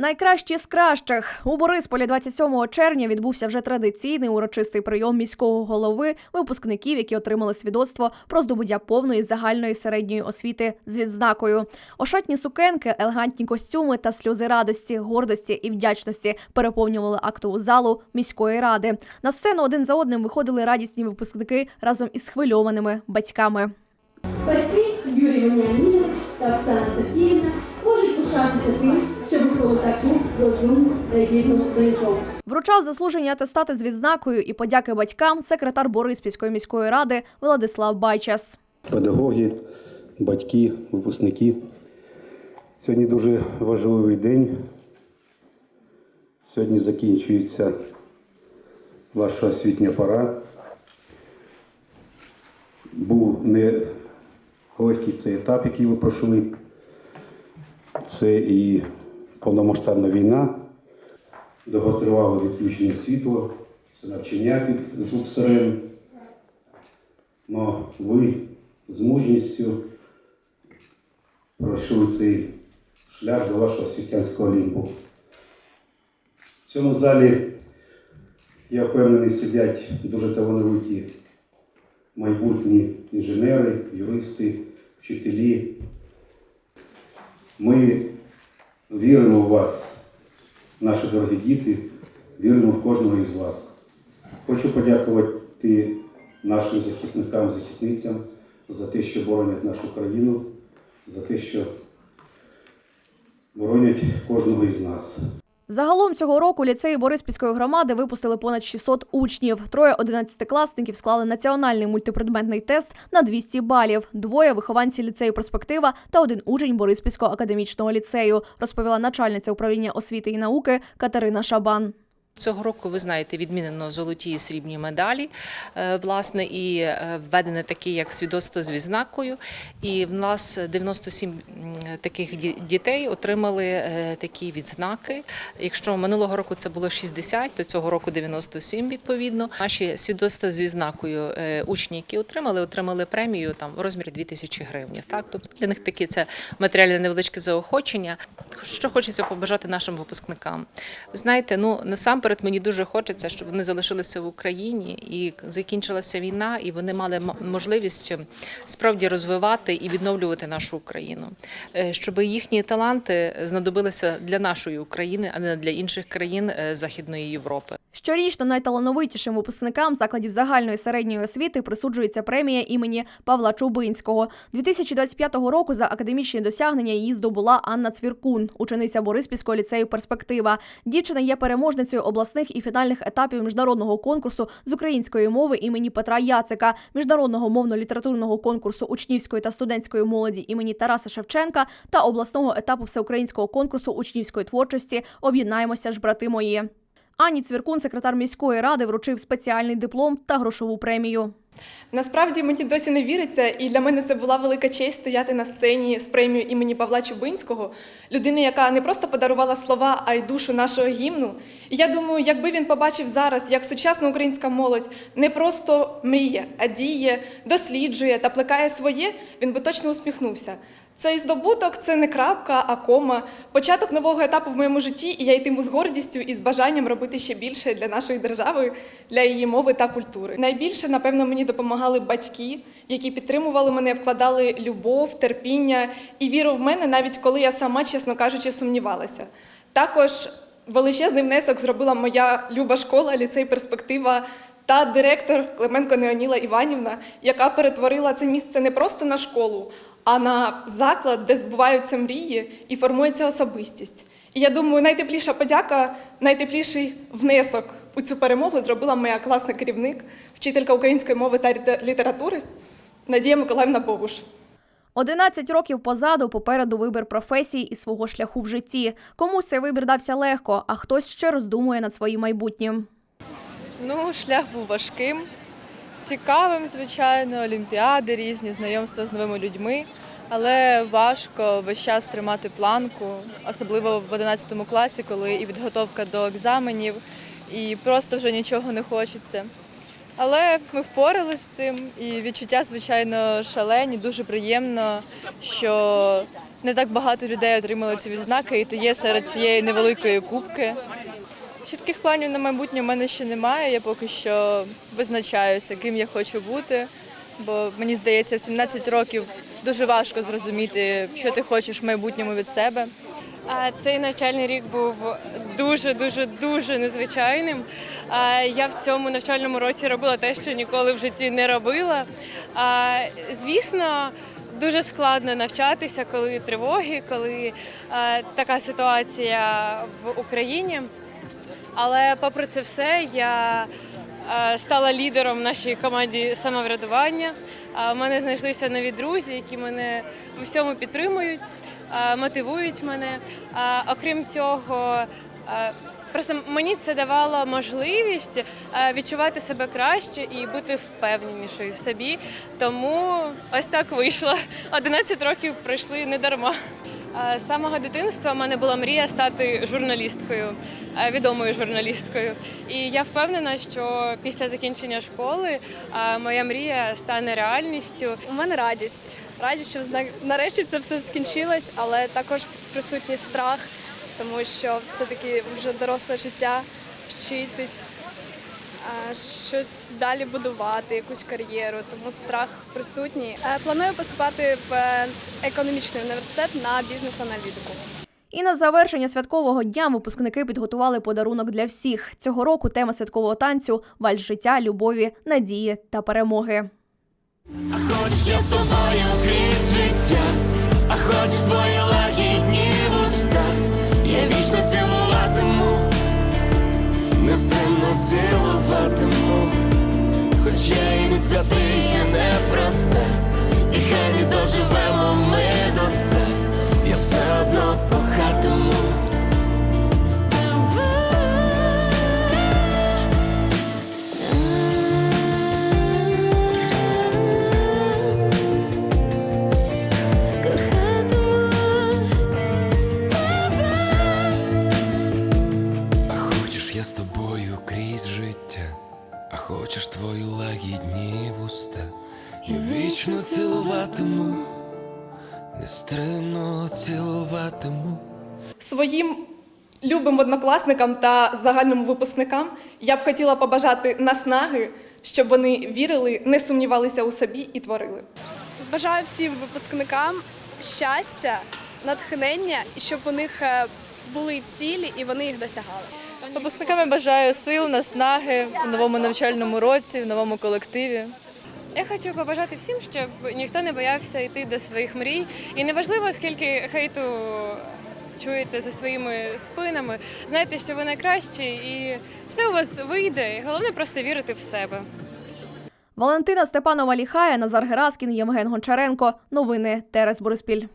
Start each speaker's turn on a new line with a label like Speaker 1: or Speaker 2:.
Speaker 1: Найкращі з кращих у Борисполі 27 червня відбувся вже традиційний урочистий прийом міського голови випускників, які отримали свідоцтво про здобуття повної загальної середньої освіти з відзнакою. Ошатні сукенки, елегантні костюми та сльози радості, гордості і вдячності переповнювали актову залу міської ради. На сцену один за одним виходили радісні випускники разом із схвильованими батьками.
Speaker 2: Батьки Юрій Веніамінович та Оксана Сергіївна можуть пишатися тим, що таку розумну та гідну доньку.
Speaker 1: Вручав заслужені атестати з відзнакою і подяки батькам секретар Бориспільської міської ради Владислав Байчас.
Speaker 3: педагоги, батьки, випускники. Сьогодні дуже важливий день. Сьогодні закінчується ваша освітня пора. Був не легкий цей етап, який ви пройшли. Це і повномасштабна війна, довготривале відключення світла, це навчання під звук сирен. Но ви з мужністю пройшли цей шлях до вашого світянського олімпу. В цьому залі, я впевнений, сидять дуже талановиті майбутні інженери, юристи, вчителі. Ми віримо в вас, наші дорогі діти, віримо в кожного із вас. Хочу подякувати нашим захисникам, захисницям за те, що боронять нашу країну, за те, що боронять кожного із нас.
Speaker 1: Загалом цього року ліцеї Бориспільської громади випустили понад 600 учнів. Троє одинадцятикласників склали національний мультипредметний тест на 200 балів. Двоє вихованці ліцею Перспектива та один учень Бориспільського академічного ліцею, розповіла начальниця управління освіти і науки Катерина Шабан.
Speaker 4: Цього року ви знаєте, відмінено золоті і срібні медалі, е, власне, і е, введене таке, як свідоцтво з відзнакою. І в нас 97 таких дітей отримали е, такі відзнаки. Якщо минулого року це було 60, то цього року 97 відповідно. Наші свідоцтва з відзнакою е, учні, які отримали, отримали премію там в розмірі 2000 гривень. Так, тобто для них таке це матеріальне невеличке заохочення. Що хочеться побажати нашим випускникам? Ви знаєте, ну насамперед мені дуже хочеться, щоб вони залишилися в Україні і закінчилася війна, і вони мали можливість справді розвивати і відновлювати нашу Україну, Е, щоб їхні таланти знадобилися для нашої України, а не для інших країн е, Західної Європи.
Speaker 1: Щорічно найталановитішим випускникам закладів загальної середньої освіти присуджується премія імені Павла Чубинського. 2025 року за академічні досягнення її здобула Анна Цвіркун, учениця Бориспільського ліцею Перспектива. Дівчина є переможницею обласних і фінальних етапів міжнародного конкурсу з української мови імені Петра Яцика, міжнародного мовно-літературного конкурсу учнівської та студентської молоді імені Тараса Шевченка та обласного етапу всеукраїнського конкурсу учнівської творчості Об'єднаємося ж, брати мої. Ані Цвіркун, секретар міської ради, вручив спеціальний диплом та грошову премію.
Speaker 5: Насправді мені досі не віриться, і для мене це була велика честь стояти на сцені з премією імені Павла Чубинського, людини, яка не просто подарувала слова, а й душу нашого гімну. І я думаю, якби він побачив зараз, як сучасна українська молодь не просто мріє, а діє, досліджує та плекає своє, він би точно усміхнувся. Цей здобуток це не крапка, а кома, початок нового етапу в моєму житті, і я йтиму з гордістю і з бажанням робити ще більше для нашої держави, для її мови та культури. Найбільше, напевно, мені допомагали батьки, які підтримували мене, вкладали любов, терпіння і віру в мене, навіть коли я сама, чесно кажучи, сумнівалася. Також величезний внесок зробила моя люба школа, ліцей перспектива. Та директор Клименко Неоніла Іванівна, яка перетворила це місце не просто на школу, а на заклад, де збуваються мрії і формується особистість. І я думаю, найтепліша подяка, найтепліший внесок цю перемогу зробила моя класна керівник, вчителька української мови та літератури Надія Миколаївна Богуш.
Speaker 1: 11 років позаду попереду вибір професії і свого шляху в житті. Комусь цей вибір дався легко, а хтось ще роздумує над своїм майбутнім.
Speaker 6: Ну, шлях був важким, цікавим, звичайно, олімпіади різні, знайомства з новими людьми, але важко весь час тримати планку, особливо в 11 класі, коли і підготовка до екзаменів, і просто вже нічого не хочеться. Але ми впоралися з цим, і відчуття, звичайно, шалені, дуже приємно, що Не так багато людей отримали ці відзнаки, і ти є серед цієї невеликої кубки. Чітких планів на майбутнє в мене ще немає. Я поки що визначаюся, ким я хочу бути. Бо мені здається, в 17 років дуже важко зрозуміти, що ти хочеш в майбутньому від себе.
Speaker 7: А Цей навчальний рік був дуже, дуже, дуже незвичайним. Я в цьому навчальному році робила те, що ніколи в житті не робила. Звісно, дуже складно навчатися, коли тривоги, коли така ситуація в Україні. Але попри це все, я стала лідером в нашій команді самоврядування. У мене знайшлися нові друзі, які мене в всьому підтримують, мотивують мене. А, Окрім цього, е, просто мені це давало можливість е, відчувати себе краще і бути впевненішою в собі. Тому ось так вийшло. 11 років пройшли не дарма. Е, З самого дитинства в мене була мрія стати журналісткою, е, відомою журналісткою. І я впевнена, що після закінчення школи е, моя мрія стане реальністю.
Speaker 8: У мене радість. Радість, що на- нарешті це все скінчилось, але також присутній страх, тому що все-таки вже доросле життя вчитись, щось далі будувати, якусь кар'єру, тому страх присутній. Е, Планую поступати в е, економічний університет на бізнес-аналітику.
Speaker 1: І на завершення святкового дня випускники підготували подарунок для всіх. Цього року тема святкового танцю вальс життя, любові, надії та перемоги.
Speaker 9: А Хочеш я з тобою крізь життя, а хочеш твої лагідні вуста, я вічно цілуватиму, нестримно цілуватиму, хоч я і не святий, і не просте, і хай не доживемо ми до ста, хочеш твої лагідні вуста, я вічно цілуватиму, нестримно цілуватиму.
Speaker 5: Своїм любим однокласникам та загальним випускникам я б хотіла побажати наснаги, щоб вони вірили, не сумнівалися у собі і творили.
Speaker 8: Бажаю всім випускникам щастя, натхнення і щоб у них е, були цілі і вони їх досягали.
Speaker 6: Випускникам я бажаю сил, наснаги в новому навчальному році, в новому колективі.
Speaker 7: Я хочу побажати всім, щоб ніхто не боявся йти до своїх мрій. І неважливо, скільки хейту чуєте за своїми спинами. Знайте, що ви найкращі, і все у вас вийде. І Головне просто вірити в себе.
Speaker 1: Валентина Степанова Ліхая, Назар Гераскін, Євген Гончаренко. Новини Терес Бориспіль.